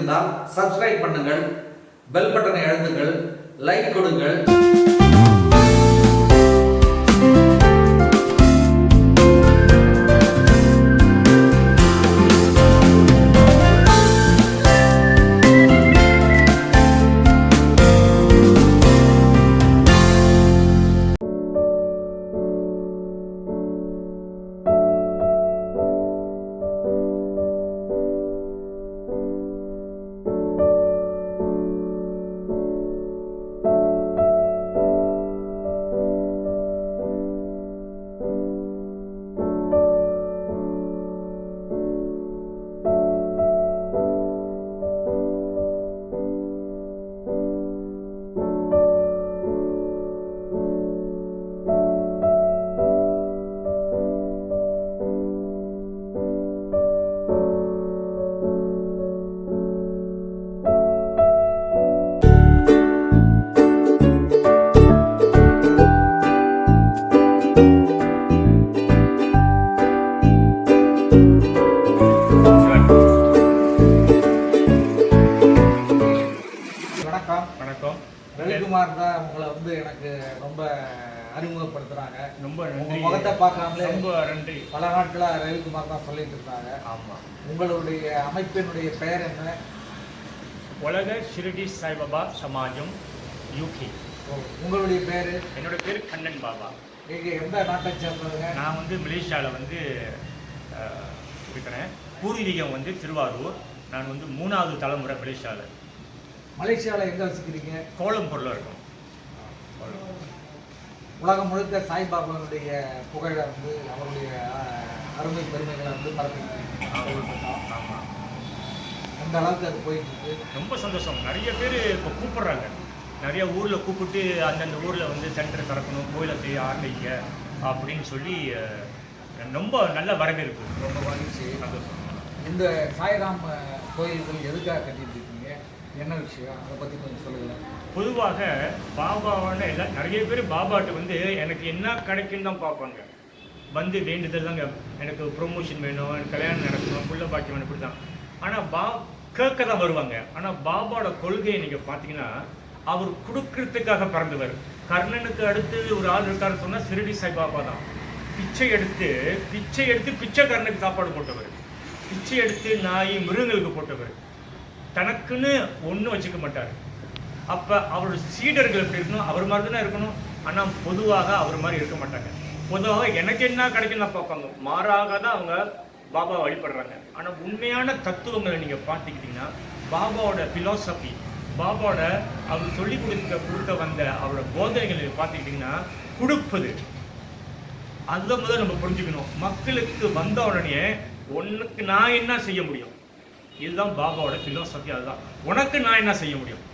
பிடிச்சிருந்தால் சப்ஸ்கிரைப் பண்ணுங்கள் பெல் பட்டனை அழுத்துங்கள் லைக் கொடுங்கள். அறிமுகப்படுத்துறாங்க ரொம்ப உங்க நன்றி. முகத்தை பார்க்காமலே ரொம்ப நன்றி. பல நாட்களா ரவிக்குமார் தான் சொல்லிட்டு இருந்தாங்க. ஆமா. உங்களுடைய அமைப்பினுடைய பெயர் என்ன? உலக ஷிரடி சாய்பாபா சமாஜம் யூகே உங்களுடைய பேரு என்னோட பேர் கண்ணன் பாபா. நீங்க எந்த நாட்டை சேர்ந்தவங்க? நான் வந்து மலேசியாவில் வந்து இருக்கிறேன். பூர்வீகம் வந்து திருவாரூர். நான் வந்து மூணாவது தலைமுறை மலேசியாவில் மலேசியாவில் எங்க வசிக்கிறீங்க? கோலம்பூரில் இருக்கோம். உலகம் முழுக்க சாய்பாபாவுடைய புகழை வந்து அவருடைய அருமை பெருமைகளை வந்து பரப்பிட்டு அந்த அளவுக்கு அது போயிட்டு இருக்கு ரொம்ப சந்தோஷம். நிறைய பேர் இப்போ கூப்பிடுறாங்க. நிறைய ஊரில் கூப்பிட்டு அந்தந்த ஊரில் வந்து சென்டர் திறக்கணும் கோயிலை செய்ய ஆரம்பிக்க அப்படின்னு சொல்லி ரொம்ப நல்ல வரவேற்பு. ரொம்ப மகிழ்ச்சி. சந்தோஷம். இந்த சாய்ராம் கோயில்கள் எதுக்காக கட்டிட்டு இருக்கீங்க என்ன விஷயம்? அதை பற்றி கொஞ்சம் சொல்லுங்கள் பொதுவாக பாபாவான எல்லாம் நிறைய பேர் பாபாட்ட வந்து எனக்கு என்ன கிடைக்குன்னு தான் பார்ப்பாங்க. வந்து வேண்டுதல் தாங்க. எனக்கு ப்ரொமோஷன் வேணும் எனக்கு கல்யாணம் நடக்கணும் புள்ள பாக்கியம் வேணும் இப்படி தான் ஆனால் பா கேட்க தான் வருவாங்க. ஆனால் பாபாவோட கொள்கையை நீங்கள் பார்த்தீங்கன்னா அவர் கொடுக்கறதுக்காக பிறந்தவர். கர்ணனுக்கு அடுத்து ஒரு ஆள் இருக்காருன்னு சொன்னால் சிறுடி சாய் பாபா தான். பிச்சை எடுத்து பிச்சை எடுத்து பிச்சைக்காரனுக்கு சாப்பாடு போட்டவர். பிச்சை எடுத்து நாய் மிருகங்களுக்கு போட்டவர் தனக்குன்னு ஒன்றும் வச்சுக்க மாட்டார். அப்போ அவரோட சீடர்கள் எப்படி இருக்கணும்? அவர் மாதிரி தானே இருக்கணும்? ஆனால் பொதுவாக அவர் மாதிரி இருக்க மாட்டாங்க. பொதுவாக எனக்கு என்ன கிடைக்கும் நான் பார்ப்பாங்க மாறாக தான் அவங்க பாபா வழிபடுறாங்க. ஆனால் உண்மையான தத்துவங்களை நீங்கள் பார்த்துக்கிட்டிங்கன்னா பாபாவோட ஃபிலாசபி பாபாவோட அவர் சொல்லி கொடுக்க கொடுக்க வந்த அவரோட போதனைகளை பார்த்துக்கிட்டிங்கன்னா கொடுப்பது. அதுதான் முதல்ல நம்ம புரிஞ்சுக்கணும். மக்களுக்கு வந்த உடனே உனக்கு நான் என்ன செய்ய முடியும்? இதுதான் பாபாவோட ஃபிலோசபி அதுதான். உனக்கு நான் என்ன செய்ய முடியும்?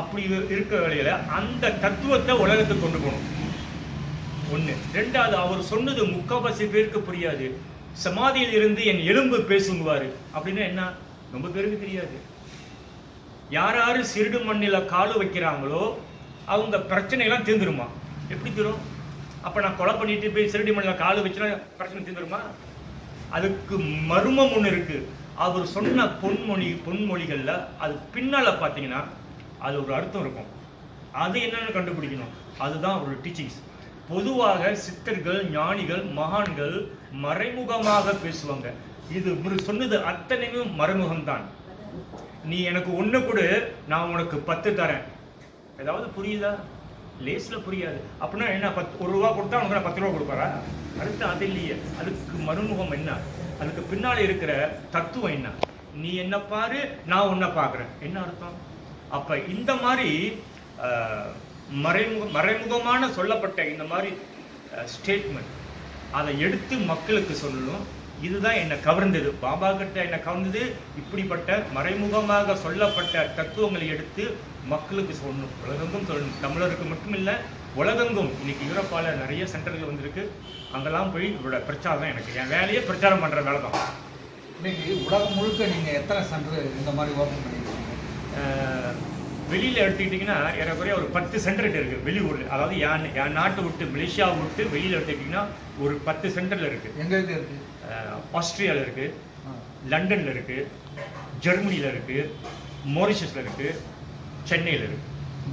அப்படி இருக்க வேலையில் அந்த தத்துவத்தை உலகத்துக்கு கொண்டு போகணும். ஒன்று ரெண்டாவது அவர் சொன்னது முக்கால்வாசி பேருக்கு புரியாது. சமாதியில் இருந்து என் எலும்பு பேசுங்குவார். அப்படின்னா என்ன? ரொம்ப பேருக்கு தெரியாது. யார் யார் சிறுடு மண்ணில் காலு வைக்கிறாங்களோ அவங்க பிரச்சனையெல்லாம் தீர்ந்துருமா? எப்படி தீரும்? அப்போ நான் கொலை பண்ணிட்டு போய் சிறுடி மண்ணில் காலு வச்சுனா பிரச்சனை தீர்ந்துருமா? அதுக்கு மர்மம் ஒன்று இருக்கு. அவர் சொன்ன பொன்மொழி பொன்மொழிகளில் அது பின்னால் பார்த்தீங்கன்னா அது ஒரு அர்த்தம் இருக்கும். அது என்னன்னு கண்டுபிடிக்கணும். அதுதான் அவரோட டீச்சிங்ஸ் பொதுவாக சித்தர்கள் ஞானிகள் மகான்கள் மறைமுகமாக பேசுவாங்க. இது இவர் சொன்னது அத்தனையுமே மறைமுகம்தான். நீ எனக்கு ஒன்று கொடு நான் உனக்கு பத்து தரேன். ஏதாவது புரியுதா? லேஸில் புரியாது. அப்படின்னா என்ன? பத்து ஒரு ரூபா கொடுத்தா அவனுக்கு நான் பத்து ரூபா கொடுப்பாரா அடுத்து அது இல்லையே. அதுக்கு மறுமுகம் என்ன? அதுக்கு பின்னால் இருக்கிற தத்துவம் என்ன? நீ என்ன பாரு நான் உன்னை பார்க்குறேன். என்ன அர்த்தம்? அப்போ இந்த மாதிரி மறைமுக மறைமுகமான சொல்லப்பட்ட இந்த மாதிரி ஸ்டேட்மெண்ட் அதை எடுத்து மக்களுக்கு சொல்லணும். இதுதான் என்னை கவர்ந்தது. பாபா கிட்ட என்னை கவர்ந்தது. இப்படிப்பட்ட மறைமுகமாக சொல்லப்பட்ட தத்துவங்களை எடுத்து மக்களுக்கு சொல்லணும். உலகெங்கும் சொல்லணும். தமிழருக்கு மட்டும் இல்லை உலகெங்கும். இன்னைக்கு யூரோப்பால நிறைய சென்டர்கள் வந்திருக்கு. அங்கெல்லாம் போய் இவரோட பிரச்சாரம் தான் எனக்கு. என் வேலையே பிரச்சாரம் பண்ற வேலை தான். இன்னைக்கு உலகம் முழுக்க நீங்க எத்தனை சென்டர் இந்த மாதிரி ஓப்பன் பண்ணிருக்கீங்க? அஹ், வெளியில எடுத்துக்கிட்டிங்கன்னா ஏறக்குறைய ஒரு பத்து சென்டர் இருக்கு வெளியூர்ல. அதாவது என் என் நாட்டை விட்டு மலேசியாவை விட்டு வெளியில எடுத்துக்கிட்டிங்கன்னா ஒரு பத்து சென்டர்ல இருக்கு. எங்க எங்க இருக்கு? அஹ், ஆஸ்திரேலியால இருக்கு ஆ. லண்டன்ல இருக்கு ஜெர்மனியில இருக்கு மொரிஷஸ்ல இருக்கு சென்னையில இருக்கு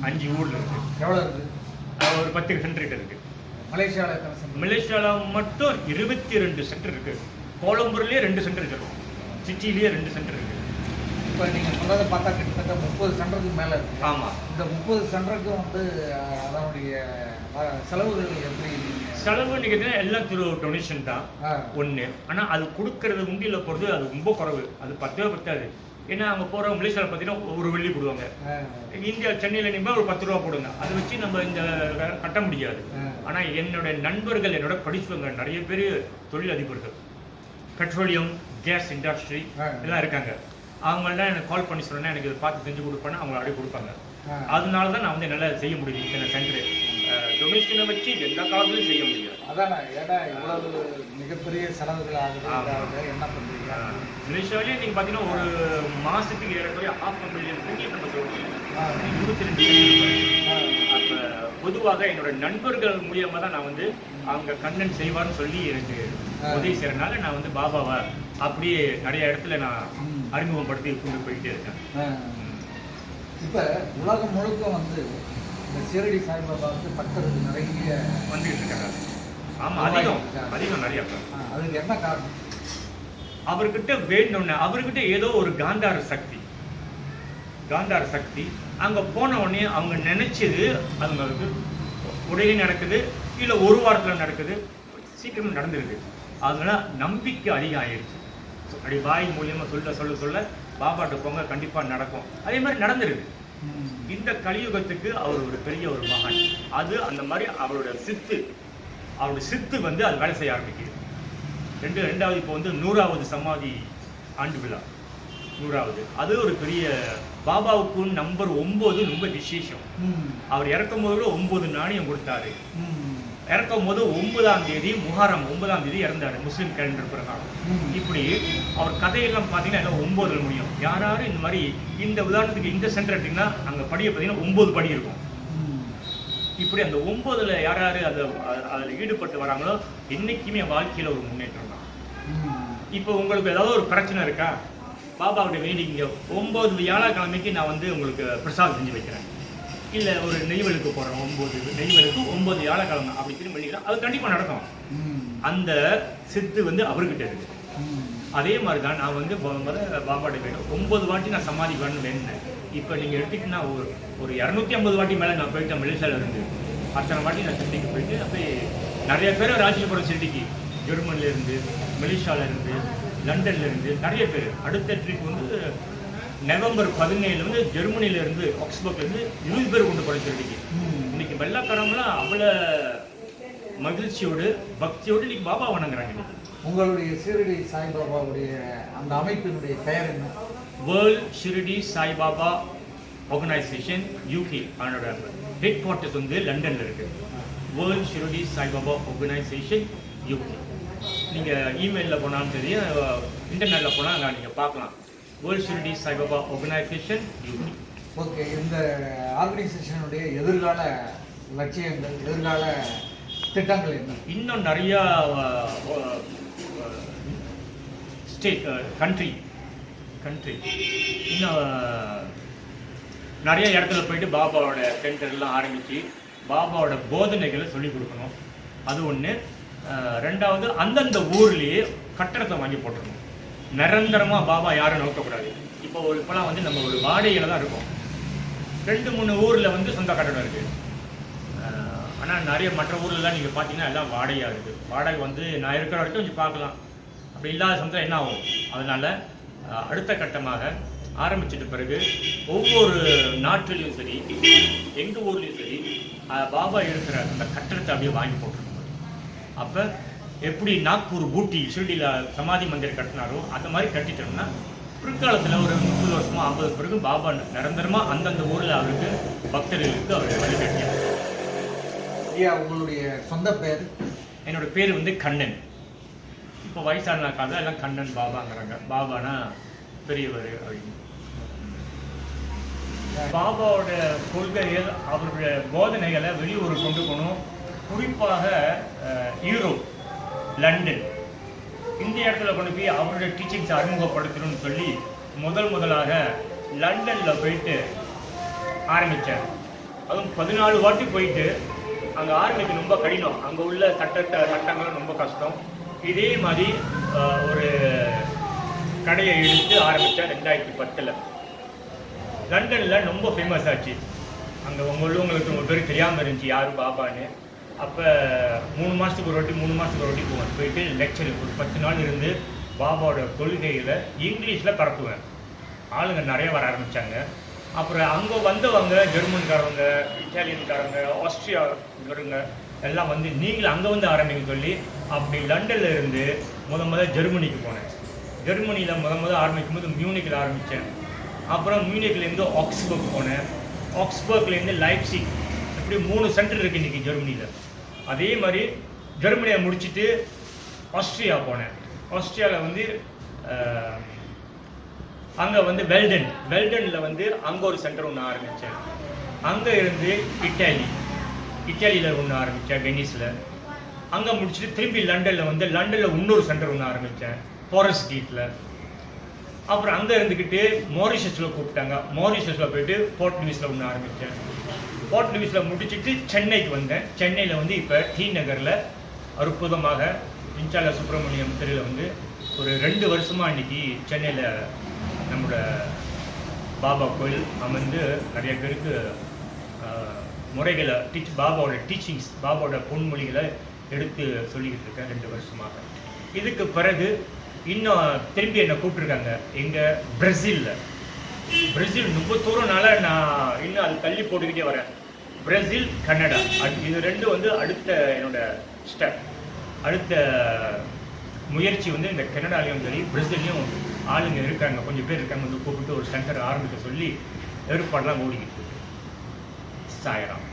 அஞ்சு ஊர்ல இருக்கு. எவ்வளோ இருக்கு? அஹ் ஒரு பத்து சென்டர் இருக்கு. மலேசியாவில் மலேசியாவில் மட்டும் இருபத்தி ரெண்டு சென்டர் இருக்கு. கோலம்பூர்லயே ரெண்டு சென்டர் இருக்கு. சிட்டிலேயே ரெண்டு சென்டர் இருக்கு. இப்போ நீங்கள் சொல்கிறத பார்த்தா கிட்டத்தட்ட முப்பது சென்டருக்கு மேலே இருக்கு. ஆமா. இந்த முப்பது சென்டருக்கு வந்து அதனுடைய செலவுகள் எப்படி செலவு நீங்க எல்லாம் திரு டொனேஷன் தான். ஆ. ஒண்ணு. ஆனா அது கொடுக்கறது உண்டியில போறது அது ரொம்ப குறைவு. அது பத்தவே பத்தாது. ஏன்னா அங்க போற மலேசியாவில் பார்த்தீங்கன்னா ஒரு வெள்ளி போடுவாங்க. இந்தியா சென்னையில நிம்பா ஒரு பத்து ரூபா போடுங்க. அதை வச்சு நம்ம இந்த கட்ட முடியாது. ஆ. ஆனா என்னோட நண்பர்கள் என்னோட படிச்சவங்க நிறைய பேர் தொழில் அதிபர்கள் பெட்ரோலியம் கேஸ் இண்டஸ்ட்ரி. எல்லாம் இருக்காங்க. அவங்கள்ட்ட எனக்கு கால் பண்ணி சொன்னா எனக்கு இதை பார்த்து செஞ்சு கொடுப்பேன்னா அவங்க அப்படியே கொடுப்பாங்க. அதனால தான் நான் வந்து என்னால் செய்ய முடியுது இத்தனை சென்டர் டொனேஷனை வச்சு எந்த காலத்துலையும் செய்ய முடியாது அதானே ஏன்னா இவ்வளவு மிகப்பெரிய செலவுகள் ஆகுது என்ன பண்ணுறீங்க மலேசியாவிலேயே நீங்கள் பார்த்தீங்கன்னா ஒரு மாசத்துக்கு ஏறக்குறைய ஹாஃப் மில்லியன் ரிங்கிட் நம்ம சொல்லுவோம் ஆ. இருபத்தி ரெண்டு. அப்ப பொதுவாக என்னோட நண்பர்கள் மூலியமா தான் நான் வந்து அவங்க கண்ணன் செய்வார்னு சொல்லி எனக்கு. உதவி செய்யறதுனால நான் வந்து பாபாவை அப்படியே நிறைய இடத்துல நான். அறிமுகப்படுத்தி கொண்டு போயிட்டே இருக்கேன். இப்ப உலகம் முழுக்க வந்து இந்த ஷிரடி சாய்பாபா வந்து பக்தர்கள் நிறைய வந்துகிட்டு இருக்காங்க. ஆமா ஆமா, அதிகம். அதிகம் நிறைய அதுக்கு என்ன காரணம்? அவர்கிட்ட வேணும்னு அவர்கிட்ட ஏதோ ஒரு காந்தார சக்தி. காந்தார சக்தி. அங்க போன உடனே அவங்க நினைச்சது அவங்களுக்கு உடனே நடக்குது இல்ல ஒரு வாரத்துல நடக்குது சீக்கிரம் நடந்துருது. அதனால நம்பிக்கை அதிகம் ஆயிடுச்சு அப்படி வாய் மூலியமா சொல்ல சொல்ல சொல்ல பாபாட்ட போங்க கண்டிப்பா நடக்கும். அதே மாதிரி நடந்துருது ம். இந்த கலியுகத்துக்கு அவர் ஒரு பெரிய ஒரு மகான். அது அந்த மாதிரி அவரோட சித்து அவருடைய சித்து வந்து அது வேலை செய்ய ஆரம்பிக்குது. ரெண்டு ரெண்டாவது இப்போ வந்து நூறாவது சமாதி ஆண்டு விழா. நூறாவது. அது ஒரு பெரிய பாபாவுக்கு நம்பர் ஒன்பது ரொம்ப விசேஷம். அவர் இறக்கும் போது ஒன்பது நாணயம் கொடுத்தாரு. இறக்கும் போது ஒன்பதாம் தேதி முஹாரம் ஒன்பதாம் தேதி இறந்தாரு முஸ்லீம் கேலண்டர் பிரகாரம். இப்படி அவர் கதையெல்லாம் பார்த்தீங்கன்னா எல்லாம் ஒன்பதுல முடியும். யார் யாரும் இந்த மாதிரி இந்த உதாரணத்துக்கு இந்த சென்டர் எடுத்தீங்கன்னா அங்கே படியை பார்த்தீங்கன்னா ஒன்பது படி இருக்கும். இப்படி அந்த ஒன்பதுல யார் யார் அதை அதில் ஈடுபட்டு வராங்களோ என்னைக்குமே வாழ்க்கையில ஒரு முன்னேற்றம் தான். இப்போ உங்களுக்கு ஏதாவது ஒரு பிரச்சனை இருக்கா? பாபாவோட வேண்டிங்க ஒன்பது வியாழக்கிழமைக்கு நான் வந்து உங்களுக்கு பிரசாதம் செஞ்சு வைக்கிறேன். இல்லை ஒரு நெய்வலுக்கு போகிறேன் ஒன்பது நெய்வலுக்கு ஒன்பது வியாழக்கிழமை அப்படி திரும்ப பண்ணிக்கிறேன் அது கண்டிப்பாக நடக்கும். அந்த சித்து வந்து அவர்கிட்ட இருக்கு. அதே மாதிரி தான் நான் வந்து மொ- முதல்ல பாபாட்ட வேணும் ஒன்பது வாட்டி நான் சமாதி வேணும்னு. வேணுனேன் இப்போ நீங்கள் எடுத்துக்கிட்டீங்கன்னா ஒரு ஒரு இரநூத்தி ஐம்பது வாட்டி மேலே நான் போயிட்டேன் மலேசியாவில் இருந்து. அத்தனை வாட்டி நான் சிட்டிக்கு போயிட்டு அப்படியே நிறைய பேர் ராஜ்யபுரம் சிட்டிக்கு. ஜெர்மனில இருந்து மலேசியாவில் இருந்து லண்டன்ல இருந்து நிறைய பேர். அடுத்த ட்ரிப் வந்து நவம்பர் பதினேழுல வந்து ஜெர்மனில இருந்து ஆக்ஸ்பர்க்ல இருந்து இருபது பேர் கொண்டு ம். இன்னைக்கு வெள்ளக்காரங்களாம் அவ்வளோ மகிழ்ச்சியோடு பக்தியோடு இன்னைக்கு பாபா வணங்குறாங்க உங்களுடைய ஷிரடி சாய்பாபாவுடைய அந்த அமைப்பினுடைய பெயர் என்ன? World Shirdi Saibaba organisation UK அதனோட ஹெட் குவார்ட்டர்ஸ் வந்து லண்டன்ல இருக்கு. World Shirdi Saibaba organisation UK நீங்கள் இமெயிலில் போனாலும் சரி இன்டர்நெட்டில் போனால் அங்கே நீங்கள் பார்க்கலாம். World Shirdi Saibaba organisation okay இந்த ஆர்கனைசேஷனுடைய எதிர்கால லட்சியங்கள் எதிர்கால திட்டங்கள் என்ன? இன்னும் நிறையா ஸ்டேட் கண்ட்ரி கண்ட்ரி இன்னும் அஹ், நிறைய இடத்துல போயிட்டு பாபாவோட சென்டர்லாம் ஆரம்பித்து பாபாவோட போதனைகளை சொல்லிக் கொடுக்கணும். அது ஒன்று ரெண்டாவது அந்தந்த ஊர்லேயே கட்டடத்தை வாங்கி போட்டுருணும் நிரந்தரமாக பாபா யாரும் நோக்கக்கூடாது. இப்போ ஒரு இப்போலாம் வந்து நம்ம ஒரு வாடகையில் தான் இருக்கோம். ரெண்டு மூணு ஊரில் வந்து சொந்த கட்டடம் இருக்குது ஆனால் நிறைய மற்ற ஊர்லலாம் நீங்கள் பார்த்தீங்கன்னா எல்லாம் வாடகையாக இருக்குது வாடகை வந்து நான் இருக்கிற வரைக்கும் கொஞ்சம் பார்க்கலாம் அப்படி இல்லாத சமயத்தில் என்ன ஆகும்? அதனால் அடுத்த கட்டமாக ஆரம்பிச்சிட்ட பிறகு ஒவ்வொரு நாட்டிலையும் சரி எங்கள் ஊர்லேயும் சரி பாபா இருக்கிற அந்த கட்டடத்தை அப்படியே வாங்கி போட்டுருக்கோம் அப்போ எப்படி நாக்பூர் ஊட்டி ஷிரடியில் சமாதி மந்திர் கட்டினாரோ அந்த மாதிரி கட்டிட்டோம்னா பிற்காலத்தில் ஒரு முப்பது வருஷமா ஐம்பது பிறகு பாபா நிரந்தரமாக அந்தந்த ஊரில் அவருக்கு பக்தர்களுக்கு அவர் வழிகட்டியார் ஐயா உங்களுடைய சொந்த பெயர் என்னோட பேர் வந்து கண்ணன். இப்போ வயசானாக்காக எல்லாம் கண்ணன் பாபாங்கிறாங்க. பாபானா பெரியவர் அப்படின்னு. பாபாவோட கொள்கைகள் அவருடைய போதனைகளை வெளியூர் கொண்டு போகணும். குறிப்பாக யூரோப் லண்டன். இந்த இடத்துல கொண்டு போய் அவருடைய டீச்சிங்ஸ் அறிமுகப்படுத்தணும்னு சொல்லி முதல் முதலாக லண்டனில் போயிட்டு ஆரம்பித்தார் அதுவும் பதினாலு வாட்டி போயிட்டு அங்கே ஆரம்பிக்க ரொம்ப கடினம். அங்கே உள்ள சட்டத்தை சட்டங்களும் ரொம்ப கஷ்டம். இதே மாதிரி ஒரு கடையை எடுத்து ஆரம்பித்தேன் ரெண்டாயிரத்தி பத்தில். லண்டனில் ரொம்ப ஃபேமஸ் ஆச்சு. அங்கே உங்க உள்ளவங்களுக்கு உங்கள் பேர் தெரியாமல் இருந்துச்சு யார் பாபான்னு. அப்போ மூணு மாதத்துக்கு ஒரு வாட்டி மூணு மாதத்துக்கு ஒரு வாட்டி போவேன். போயிட்டு லெக்சர் ஒரு பத்து நாள் இருந்து பாபாவோட கொள்கைகளை இங்கிலீஷில் பரப்புவேன். ஆளுங்க நிறைய வர ஆரம்பித்தாங்க அப்புறம் அங்கே வந்தவங்க ஜெர்மன்காரவங்க இட்டாலியன்காரங்க ஆஸ்திரியாக்காரங்க எல்லாம் வந்து நீங்களும் அங்கே வந்து ஆரம்பிங்க சொல்லி அப்படி லண்டனில் இருந்து முத முத ஜெர்மனிக்கு போனேன். ஜெர்மனியில் முத முத ஆரம்பிக்கும் போது மியூனிக்கில் ஆரம்பித்தேன் அப்புறம் மியூனிக்லேருந்து ஆக்ஸ்பர்க் போனேன். ஆக்ஸ்பர்க்லேருந்து லைப்சிக் இப்படி மூணு சென்டர் இருக்கு இன்னைக்கு ஜெர்மனியில். அதே மாதிரி ஜெர்மனியை முடிச்சுட்டு ஆஸ்திரியா போனேன். ஆஸ்திரியாவில் வந்து அங்கே வந்து வெல்டன் வெல்டனில் வந்து அங்கே ஒரு சென்டர் ஒன்று ஆரம்பித்தேன் அங்கே இருந்து இட்டாலி இட்டாலியில் ஒன்று ஆரம்பித்தேன் வெனிஸில் அங்கே முடிச்சுட்டு திரும்பி லண்டனில் வந்து லண்டனில் இன்னொரு சென்டர் ஒன்று ஆரம்பித்தேன் ஃபாரஸ்ட் கீட்டில் அப்புறம் அங்கே இருந்துக்கிட்டு மாரிஷஸில் கூப்பிட்டாங்க. மாரிஷஸில் போயிட்டு போர்ட் லூயிஸில் ஒன்று ஆரம்பித்தேன் போர்ட் லூயிஸில் முடிச்சுட்டு சென்னைக்கு வந்தேன். சென்னையில் வந்து இப்போ டி நகரில் அற்புதமாக இன்சால சுப்பிரமணியம் தெருவில் வந்து ஒரு ரெண்டு வருஷமாக இன்றைக்கி சென்னையில் நம்மளோட பாபா கோயில் அமர்ந்து நிறைய பேருக்கு முறைகளை டீச் பாபாவோட டீச்சிங்ஸ் பாபாவோட பொன்மொழிகளை எடுத்து சொல்லிக்கிட்டு இருக்கேன் ரெண்டு வருஷமாக. இதுக்கு பிறகு இன்னும் திரும்பி என்னை கூப்பிட்ருக்காங்க எங்கள் பிரசிலில். பிரேசில் முப்பத்தோரு நாளாக நான் இன்னும் அது தள்ளி போட்டுக்கிட்டே வரேன். Brazil Canada. இது ரெண்டும் வந்து அடுத்த என்னோட ஸ்டெப் அடுத்த முயற்சி வந்து இந்த கனடாலையும் சரி பிரேசிலையும் ஆளுங்க இருக்காங்க கொஞ்சம் பேர் இருக்காங்க வந்து கூப்பிட்டு ஒரு சென்டர் ஆரம்பிக்க சொல்லி ஏற்பாடெல்லாம் ஓடிக்கிட்டு சாயராம்.